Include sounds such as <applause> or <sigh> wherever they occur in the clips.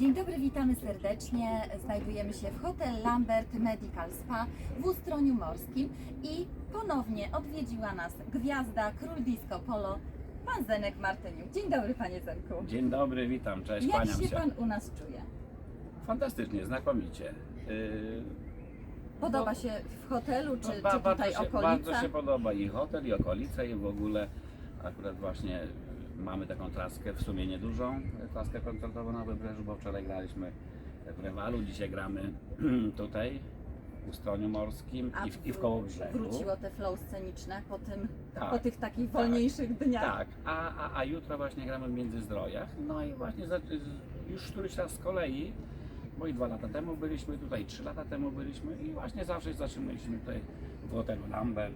Dzień dobry, witamy serdecznie. Znajdujemy się w Hotel Lambert Medical Spa w Ustroniu Morskim i ponownie odwiedziła nas gwiazda Król Disco Polo, pan Zenek Martyniuk. Dzień dobry, panie Zenku. Dzień dobry, witam, cześć, Jak kłaniam się się. pan u nas czuje? Fantastycznie, znakomicie. Yy, Podoba No, się w hotelu, czy, no, czy ba- tutaj bardzo, się, okolica? bardzo się podoba i hotel, i okolice, i w ogóle akurat właśnie mamy taką traskę, w sumie niedużą traskę koncertową na Wybrzeżu, bo wczoraj graliśmy w Rewalu, dzisiaj gramy <clears throat> tutaj w Ustroniu Morskim A i w, i w Kołobrzegu. Wróciło te flow sceniczne po, tym, Tak, po tych takich tak, wolniejszych dniach. Tak, a, a, a jutro właśnie gramy w Międzyzdrojach. No i właśnie za, już któryś raz z kolei, bo i dwa lata temu byliśmy tutaj, trzy lata temu byliśmy i właśnie zawsze zatrzymaliśmy tutaj w hotelu Lambert.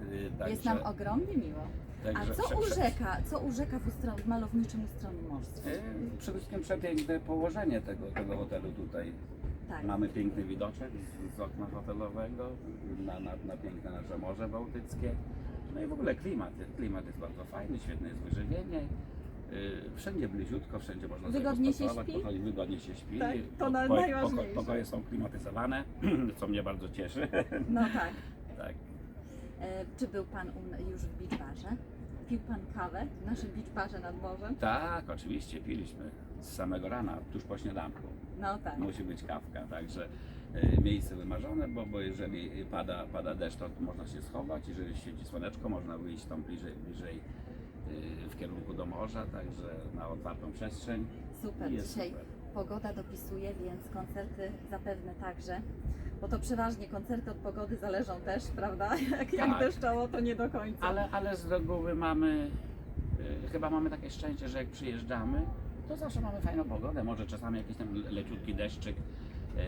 Yy, także, Jest nam ogromnie miło. A także co prze- prze- urzeka, co urzeka w, ustro, w malowniczym Ustroniu Morskim? Yy, Przede wszystkim przepiękne położenie tego, tego hotelu tutaj. Tak. Mamy piękny widoczek z, z okna hotelowego na, na, na piękne nasze Morze Bałtyckie. No i w ogóle klimat. Klimat jest bardzo fajny, świetne jest wyżywienie. Yy, wszędzie bliziutko, wszędzie można Wygodnie sobie się pospacerować, śpi? pochodzić, wygodnie się śpi. Tak, to na- najważniejsze. Pokoje są klimatyzowane, <clears throat> co mnie bardzo cieszy. No tak. tak. E, czy był Pan już w beach barze? Pił Pan kawę w naszym beach barze nad morzem? tak, oczywiście piliśmy z samego rana, tuż po śniadanku. No tak. musi być kawka, także y, miejsce wymarzone, bo, bo jeżeli pada, pada deszcz, to można się schować, jeżeli świeci słoneczko, można wyjść tam bliżej, bliżej y, w kierunku do morza, także na otwartą przestrzeń. Super. I jest Dzisiaj super. Pogoda dopisuje, więc koncerty zapewne także. Bo to przeważnie koncerty od pogody zależą też, prawda? <laughs> Jak, jak Tak. deszczowo, to nie do końca. Ale, ale z reguły mamy, y, chyba mamy takie szczęście, że jak przyjeżdżamy, to zawsze mamy fajną pogodę, może czasami jakiś tam leciutki deszczyk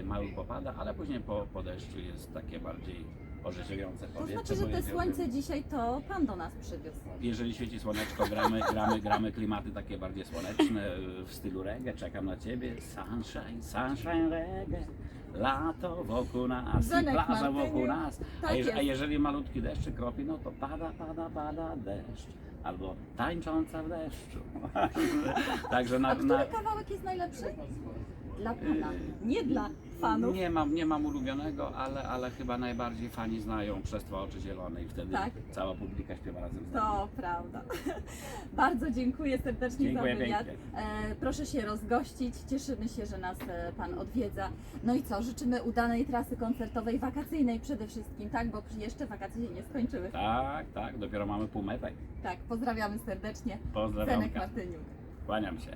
y, mały popada, ale później po, po deszczu jest takie bardziej orzeźwiające To powietrze. znaczy, że bo te jest słońce dzisiaj to Pan do nas przywiózł. Jeżeli świeci słoneczko, gramy, gramy, gramy klimaty takie bardziej słoneczne w stylu reggae. Czekam na ciebie. Sunshine, sunshine reggae. Lato wokół nas i Zenek plaża Martyniuk. wokół nas. A, Tak jeż, a jest. jeżeli malutki deszczyk kropi, no to pada, pada, pada deszcz. Albo tańcząca w deszczu. <laughs> Także A na, który na, kawałek jest najlepszy? Dla Pana, nie dla fanów. nie mam, nie mam ulubionego, ale, ale chyba najbardziej fani znają przez dwa oczy zielone i wtedy Tak. cała publika śpiewa razem z nami. To prawda. <laughs> Bardzo dziękuję serdecznie Dziękuję za wywiad. pięknie. E, proszę się rozgościć. Cieszymy się, że nas e, Pan odwiedza. No i co? Życzymy udanej trasy koncertowej, wakacyjnej przede wszystkim, tak? Bo jeszcze wakacje się nie skończyły. Tak, tak, dopiero mamy półmetek. Tak, pozdrawiamy serdecznie. Pozdrawiam. Martyniuk. Kłaniam się.